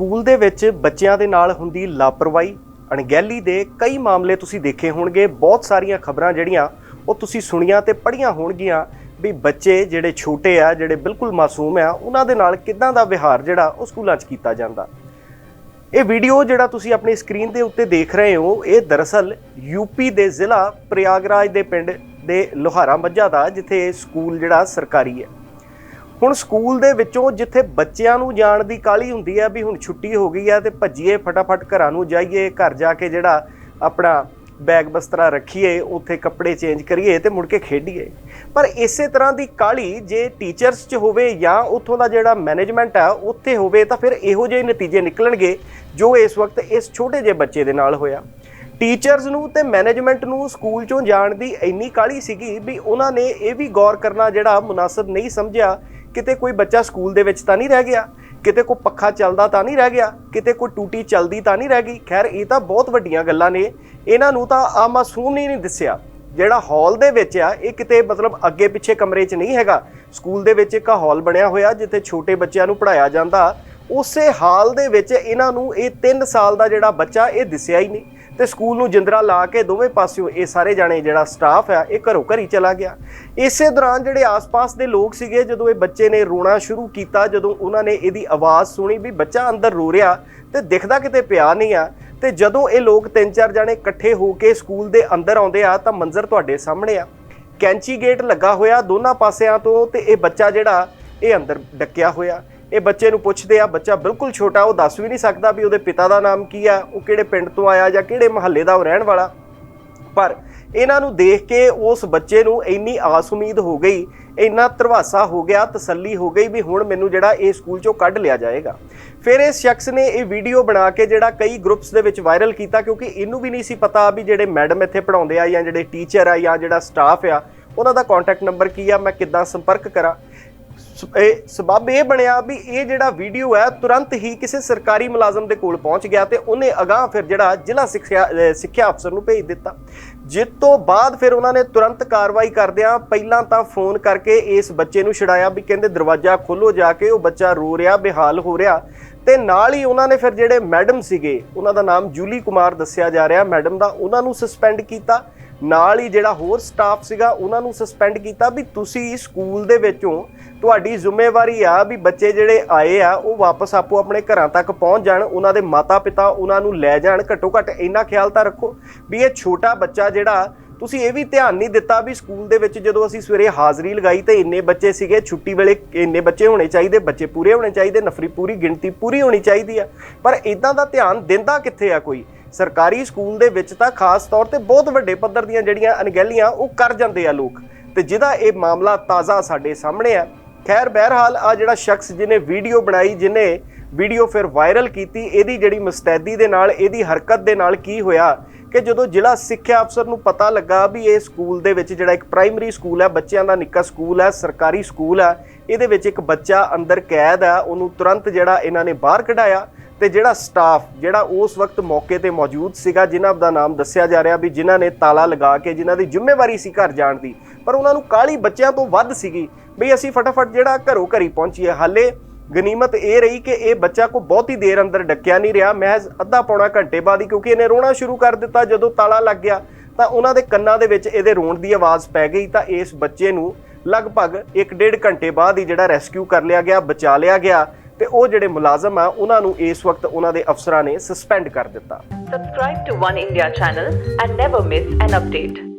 School ਦੇ ਵਿੱਚ ਬੱਚਿਆਂ ਦੇ ਨਾਲ ਹੁੰਦੀ ਲਾਪਰਵਾਹੀ, ਅਣਗਹਿਲੀ ਦੇ ਕਈ ਮਾਮਲੇ ਤੁਸੀਂ ਦੇਖੇ ਹੋਣਗੇ। ਬਹੁਤ ਸਾਰੀਆਂ ਖਬਰਾਂ ਜਿਹੜੀਆਂ ਉਹ ਤੁਸੀਂ ਸੁਣੀਆਂ ਤੇ ਪੜ੍ਹੀਆਂ ਹੋਣਗੀਆਂ ਵੀ ਬੱਚੇ ਜਿਹੜੇ ਛੋਟੇ ਆ, ਜਿਹੜੇ ਬਿਲਕੁਲ ਮਾਸੂਮ ਆ, ਉਹਨਾਂ ਦੇ ਨਾਲ ਕਿੱਦਾਂ ਦਾ ਵਿਹਾਰ ਜਿਹੜਾ ਉਹ ਸਕੂਲਾਂ 'ਚ ਕੀਤਾ ਜਾਂਦਾ। ਇਹ ਵੀਡੀਓ ਜਿਹੜਾ ਤੁਸੀਂ ਆਪਣੀ ਸਕਰੀਨ ਦੇ ਉੱਤੇ ਦੇਖ ਰਹੇ ਹੋ, ਇਹ ਦਰਅਸਲ ਯੂਪੀ ਦੇ ਜ਼ਿਲ੍ਹਾ ਪ੍ਰਯਾਗਰਾਜ ਦੇ ਪਿੰਡ ਦੇ ਲੋਹਾਰਾ ਮੱਝਾ ਦਾ, ਜਿੱਥੇ ਸਕੂਲ ਜਿਹੜਾ ਸਰਕਾਰੀ ਹੈ। ਹੁਣ ਸਕੂਲ ਦੇ ਵਿੱਚੋਂ ਜਿੱਥੇ ਬੱਚਿਆਂ ਨੂੰ ਜਾਣ ਦੀ ਕਾਲੀ ਹੁੰਦੀ ਹੈ ਵੀ ਹੁਣ ਛੁੱਟੀ ਹੋ ਗਈ ਹੈ ਤੇ ਭੱਜੀਏ ਫਟਾਫਟ ਘਰਾਂ ਨੂੰ ਜਾਈਏ, ਘਰ ਜਾ ਕੇ ਜਿਹੜਾ ਆਪਣਾ ਬੈਗ ਬਸਤਰਾ ਰੱਖੀਏ, ਉੱਥੇ ਕੱਪੜੇ ਚੇਂਜ ਕਰੀਏ ਤੇ ਮੁੜ ਕੇ ਖੇਡੀਏ। ਪਰ ਇਸੇ ਤਰ੍ਹਾਂ ਦੀ ਕਾਲੀ ਜੇ ਟੀਚਰਸ 'ਚ ਹੋਵੇ ਜਾਂ ਉੱਥੋਂ ਦਾ ਜਿਹੜਾ ਮੈਨੇਜਮੈਂਟ ਆ, ਉੱਥੇ ਹੋਵੇ ਤਾਂ ਫਿਰ ਇਹੋ ਜਿਹੇ ਨਤੀਜੇ ਨਿਕਲਣਗੇ ਜੋ ਇਸ ਵਕਤ ਇਸ ਛੋਟੇ ਜਿਹੇ ਬੱਚੇ ਦੇ ਨਾਲ ਹੋਇਆ। ਟੀਚਰਸ ਨੂੰ ਤੇ ਮੈਨੇਜਮੈਂਟ ਨੂੰ ਸਕੂਲ ਚੋਂ ਜਾਣ ਦੀ ਇੰਨੀ ਕਾਲੀ ਸੀਗੀ ਵੀ ਉਹਨਾਂ ਨੇ ਇਹ ਵੀ ਗੌਰ ਕਰਨਾ ਜਿਹੜਾ ਮੁਨਾਸਬ ਨਹੀਂ ਸਮਝਿਆ ਕਿਤੇ ਕੋਈ ਬੱਚਾ ਸਕੂਲ ਦੇ ਵਿੱਚ ਤਾਂ ਨਹੀਂ ਰਹਿ ਗਿਆ, ਕਿਤੇ ਕੋਈ ਪੱਖਾ ਚੱਲਦਾ ਤਾਂ ਨਹੀਂ ਰਹਿ ਗਿਆ, ਕਿਤੇ ਕੋਈ ਟੂਟੀ ਚੱਲਦੀ ਤਾਂ ਨਹੀਂ ਰਹਿ ਗਈ। ਖੈਰ, ਇਹ ਤਾਂ ਬਹੁਤ ਵੱਡੀਆਂ ਗੱਲਾਂ ਨੇ। ਇਹਨਾਂ ਨੂੰ ਤਾਂ ਆ ਮਾਸੂਮ ਨਹੀਂ ਨਹੀਂ ਦੱਸਿਆ। ਜਿਹੜਾ ਹਾਲ ਦੇ ਵਿੱਚ ਆ, ਇਹ ਕਿਤੇ ਮਤਲਬ ਅੱਗੇ ਪਿੱਛੇ ਕਮਰੇ 'ਚ ਨਹੀਂ ਹੈਗਾ। ਸਕੂਲ ਦੇ ਵਿੱਚ ਇੱਕ ਹਾਲ ਬਣਿਆ ਹੋਇਆ, ਜਿੱਥੇ ਛੋਟੇ ਬੱਚਿਆਂ ਨੂੰ ਪੜਾਇਆ ਜਾਂਦਾ। ਉਸੇ ਹਾਲ ਦੇ ਵਿੱਚ ਇਹਨਾਂ ਨੂੰ ਇਹ 3 ਸਾਲ ਦਾ ਜਿਹੜਾ ਬੱਚਾ, ਇਹ ਦਿਸਿਆ ਹੀ ਨਹੀਂ। ਤੇ ਸਕੂਲ ਨੂੰ ਜਿੰਦਰਾ ਲਾ ਕੇ ਦੋਵੇਂ ਪਾਸਿਓਂ ਇਹ ਸਾਰੇ ਜਾਣੇ ਜਿਹੜਾ ਸਟਾਫ ਆ, ਇਹ ਘਰੋਂ ਘਰੀ ਚਲਾ ਗਿਆ। ਇਸੇ ਦੌਰਾਨ ਜਿਹੜੇ ਆਸ-ਪਾਸ ਦੇ ਲੋਕ ਸੀਗੇ, ਜਦੋਂ ਇਹ ਬੱਚੇ ਨੇ ਰੋਣਾ ਸ਼ੁਰੂ ਕੀਤਾ, ਜਦੋਂ ਉਹਨਾਂ ਨੇ ਇਹਦੀ ਆਵਾਜ਼ ਸੁਣੀ ਵੀ ਬੱਚਾ ਅੰਦਰ ਰੋ ਰਿਹਾ ਤੇ ਦਿਖਦਾ ਕਿਤੇ ਪਿਆ ਨਹੀਂ ਆ, ਤੇ ਜਦੋਂ ਇਹ ਲੋਕ ਤਿੰਨ ਚਾਰ ਜਾਣੇ ਇਕੱਠੇ ਹੋ ਕੇ ਸਕੂਲ ਦੇ ਅੰਦਰ ਆਉਂਦੇ ਆ, ਤਾਂ ਮੰਜ਼ਰ ਤੁਹਾਡੇ ਸਾਹਮਣੇ ਆ। ਕੈਂਚੀ ਗੇਟ ਲੱਗਾ ਹੋਇਆ ਦੋਨਾਂ ਪਾਸਿਆਂ ਤੋਂ ਤੇ ਇਹ ਬੱਚਾ ਜਿਹੜਾ, ਇਹ ਅੰਦਰ ਡੱਕਿਆ ਹੋਇਆ। ਇਹ ਬੱਚੇ ਨੂੰ ਪੁੱਛਦੇ ਆ, ਬੱਚਾ ਬਿਲਕੁਲ ਛੋਟਾ, ਉਹ ਦੱਸ ਵੀ ਨਹੀਂ ਸਕਦਾ ਵੀ ਉਹਦੇ ਪਿਤਾ ਦਾ ਨਾਮ ਕੀ ਆ, ਉਹ ਕਿਹੜੇ ਪਿੰਡ ਤੋਂ ਆਇਆ ਜਾਂ ਕਿਹੜੇ ਮਹੱਲੇ ਦਾ ਉਹ ਰਹਿਣ ਵਾਲਾ। ਪਰ ਇਹਨਾਂ ਨੂੰ ਦੇਖ ਕੇ ਉਸ ਬੱਚੇ ਨੂੰ ਇੰਨੀ ਆਸ ਉਮੀਦ ਹੋ ਗਈ, ਇੰਨਾ ਤਰਵਾਸਾ ਹੋ ਗਿਆ, ਤਸੱਲੀ ਹੋ ਗਈ ਵੀ ਹੁਣ ਮੈਨੂੰ ਜਿਹੜਾ ਇਹ ਸਕੂਲ ਚੋਂ ਕੱਢ ਲਿਆ ਜਾਏਗਾ। ਫਿਰ ਇਸ ਸ਼ਖਸ ਨੇ ਇਹ ਵੀਡੀਓ ਬਣਾ ਕੇ ਜਿਹੜਾ ਕਈ ਗਰੁੱਪਸ ਦੇ ਵਿੱਚ ਵਾਇਰਲ ਕੀਤਾ ਕਿਉਂਕਿ ਇਹਨੂੰ ਵੀ ਨਹੀਂ ਸੀ ਪਤਾ ਵੀ ਜਿਹੜੇ ਮੈਡਮ ਇੱਥੇ ਪੜਾਉਂਦੇ ਆ ਜਾਂ ਜਿਹੜੇ ਟੀਚਰ ਆ ਜਾਂ ਜਿਹੜਾ ਸਟਾਫ ਆ, ਉਹਨਾਂ ਦਾ ਕੰਟੈਕਟ ਨੰਬਰ ਕੀ ਆ, ਮੈਂ ਕਿੱਦਾਂ ਸੰਪਰਕ ਕਰਾਂ। ਇਹ ਸਬਬ ਇਹ ਬਣਿਆ ਵੀ ਇਹ ਜਿਹੜਾ ਵੀਡੀਓ ਹੈ ਤੁਰੰਤ ਹੀ ਕਿਸੇ ਸਰਕਾਰੀ ਮੁਲਾਜ਼ਮ ਦੇ ਕੋਲ ਪਹੁੰਚ ਗਿਆ ਤੇ ਉਹਨੇ ਅਗਾਹ ਫਿਰ ਜਿਹੜਾ ਜ਼ਿਲ੍ਹਾ ਸਿੱਖਿਆ ਸਿੱਖਿਆ ਅਫਸਰ ਨੂੰ ਭੇਜ ਦਿੱਤਾ। ਜਿਸ ਤੋਂ ਬਾਅਦ ਫਿਰ ਉਹਨਾਂ ਨੇ ਤੁਰੰਤ ਕਾਰਵਾਈ ਕਰਦਿਆਂ ਪਹਿਲਾਂ ਤਾਂ ਫੋਨ ਕਰਕੇ ਇਸ ਬੱਚੇ ਨੂੰ ਛਡਾਇਆ ਵੀ ਕਹਿੰਦੇ ਦਰਵਾਜ਼ਾ ਖੋਲੋ ਜਾ ਕੇ, ਉਹ ਬੱਚਾ ਰੋ ਰਿਹਾ, ਬੇਹਾਲ ਹੋ ਰਿਹਾ। ਤੇ ਨਾਲ ਹੀ ਉਹਨਾਂ ਨੇ ਫਿਰ ਜਿਹੜੇ ਮੈਡਮ ਸੀਗੇ, ਉਹਨਾਂ ਦਾ ਨਾਮ ਜੂਲੀ ਕੁਮਾਰ ਦੱਸਿਆ ਜਾ ਰਿਹਾ। ਮੈਡਮ ਦਾ ਉਹਨਾਂ ਨੂੰ ਸਸਪੈਂਡ ਕੀਤਾ। ਨਾਲ ਹੀ ਜਿਹੜਾ ਹੋਰ ਸਟਾਫ ਸੀਗਾ, ਉਹਨਾਂ ਨੂੰ ਸਸਪੈਂਡ ਕੀਤਾ ਵੀ ਤੁਸੀਂ ਸਕੂਲ ਦੇ ਵਿੱਚੋਂ ਤੁਹਾਡੀ ਜ਼ਿੰਮੇਵਾਰੀ ਆ ਵੀ ਬੱਚੇ ਜਿਹੜੇ ਆਏ ਆ, ਉਹ ਵਾਪਸ ਆਪੋ ਆਪਣੇ ਘਰਾਂ ਤੱਕ ਪਹੁੰਚ ਜਾਣ, ਉਹਨਾਂ ਦੇ ਮਾਤਾ-ਪਿਤਾ ਉਹਨਾਂ ਨੂੰ ਲੈ ਜਾਣ ਘੱਟੋ ਘੱਟ ਇੰਨਾ ਖਿਆਲ ਤਾਂ ਰੱਖੋ ਵੀ ਇਹ ਛੋਟਾ ਬੱਚਾ ਜਿਹੜਾ, ਤੁਸੀਂ ਇਹ ਵੀ ਧਿਆਨ ਨਹੀਂ ਦਿੱਤਾ ਵੀ ਸਕੂਲ ਦੇ ਵਿੱਚ ਜਦੋਂ ਅਸੀਂ ਸਵੇਰੇ ਹਾਜ਼ਰੀ ਲਗਾਈ ਤੇ ਇੰਨੇ ਬੱਚੇ ਸੀਗੇ, ਛੁੱਟੀ ਵੇਲੇ ਇੰਨੇ ਬੱਚੇ ਹੋਣੇ ਚਾਹੀਦੇ, ਬੱਚੇ ਪੂਰੇ ਹੋਣੇ ਚਾਹੀਦੇ, ਨਫਰੀ ਪੂਰੀ ਗਿਣਤੀ ਪੂਰੀ ਹੋਣੀ ਚਾਹੀਦੀ ਆ। ਪਰ ਇਦਾਂ ਦਾ ਧਿਆਨ ਦਿੰਦਾ ਕਿੱਥੇ ਆ ਕੋਈ? ਸਰਕਾਰੀ ਸਕੂਲ ਦੇ ਵਿੱਚ ਤਾਂ ਖਾਸ ਤੌਰ ਤੇ ਬਹੁਤ ਵੱਡੇ ਪੱਧਰ ਦੀਆਂ ਜਿਹੜੀਆਂ ਅਣਗਹਿਲੀਆਂ, ਉਹ ਕਰ ਜਾਂਦੇ ਆ ਲੋਕ। ਤੇ ਜਿਹਦਾ ਇਹ ਮਾਮਲਾ ਤਾਜ਼ਾ ਸਾਡੇ ਸਾਹਮਣੇ ਆ। ਖੈਰ, ਬਹਿਰਹਾਲ ਆ ਜਿਹੜਾ ਸ਼ਖਸ ਜਿਹਨੇ ਵੀਡੀਓ ਬਣਾਈ, ਜਿਹਨੇ ਵੀਡੀਓ ਫਿਰ ਵਾਇਰਲ ਕੀਤੀ, ਇਹਦੀ ਜਿਹੜੀ ਮੁਸਤੈਦੀ ਦੇ ਨਾਲ, ਇਹਦੀ ਹਰਕਤ ਦੇ ਨਾਲ ਕੀ ਹੋਇਆ ਕਿ ਜਦੋਂ ਜ਼ਿਲ੍ਹਾ ਸਿੱਖਿਆ ਅਫਸਰ ਨੂੰ ਪਤਾ ਲੱਗਾ ਵੀ ਇਹ ਸਕੂਲ ਦੇ ਵਿੱਚ ਜਿਹੜਾ ਇੱਕ ਪ੍ਰਾਇਮਰੀ ਸਕੂਲ ਹੈ ਬੱਚਿਆਂ ਦਾ ਨਿੱਕਾ ਸਕੂਲ ਹੈ ਸਰਕਾਰੀ ਸਕੂਲ ਹੈ ਇਹਦੇ ਵਿੱਚ ਇੱਕ ਬੱਚਾ ਅੰਦਰ ਕੈਦ ਹੈ ਉਹਨੂੰ ਤੁਰੰਤ ਜਿਹੜਾ ਇਹਨਾਂ ਨੇ ਬਾਹਰ ਕਢਾਇਆ। ਤੇ ਜਿਹੜਾ ਸਟਾਫ ਜਿਹੜਾ ਉਸ ਵਕਤ ਮੌਕੇ ਤੇ ਮੌਜੂਦ ਸੀਗਾ, ਜਿਨ੍ਹਾਂ ਦਾ ਨਾਮ ਦੱਸਿਆ ਜਾ ਰਿਹਾ ਵੀ ਜਿਨ੍ਹਾਂ ਨੇ ਤਾਲਾ ਲਗਾ ਕੇ, ਜਿਨ੍ਹਾਂ ਦੀ ਜ਼ਿੰਮੇਵਾਰੀ ਸੀ ਘਰ ਜਾਣ ਦੀ, ਪਰ ਉਹਨਾਂ ਨੂੰ ਕਾਲੀ ਬੱਚਿਆਂ ਤੋਂ ਵੱਧ ਸੀਗੀ ਵੀ ਅਸੀਂ ਫਟਾਫਟ ਜਿਹੜਾ ਘਰੋਂ ਘਰੀ ਪਹੁੰਚੀਏ। ਹਾਲੇ ਗਨੀਮਤ ਇਹ ਰਹੀ ਕਿ ਇਹ ਬੱਚਾ ਕੋ ਬਹੁਤੀ ਦੇਰ ਅੰਦਰ ਡੱਕਿਆ ਨਹੀਂ ਰਿਹਾ। ਮਹਿਜ਼ ਅੱਧਾ ਪੌਣਾ ਘੰਟੇ ਬਾਅਦ ਹੀ, ਕਿਉਂਕਿ ਇਹਨੇ ਰੋਣਾ ਸ਼ੁਰੂ ਕਰ ਦਿੱਤਾ, ਜਦੋਂ ਤਾਲਾ ਲੱਗ ਗਿਆ, ਤਾਂ ਉਹਨਾਂ ਦੇ ਕੰਨਾਂ ਦੇ ਵਿੱਚ ਇਹਦੇ ਰੋਣ ਦੀ ਆਵਾਜ਼ ਪੈ ਗਈ, ਤਾਂ ਇਸ ਬੱਚੇ ਨੂੰ ਲਗਭਗ 1.5 ਘੰਟੇ ਬਾਅਦ ਹੀ ਜਿਹੜਾ ਰੈਸਕਿਊ ਕਰ ਲਿਆ ਗਿਆ, ਬਚਾ ਲਿਆ ਗਿਆ। ਤੇ ਉਹ ਜਿਹੜੇ ਮੁਲਾਜ਼ਮ ਆ ਉਹਨਾਂ ਨੂੰ ਇਸ ਵਕਤ ਉਹਨਾਂ ਦੇ ਅਫਸਰਾਂ ਨੇ ਸਸਪੈਂਡ ਕਰ ਦਿੱਤਾ subscribe to one India channel and never miss an update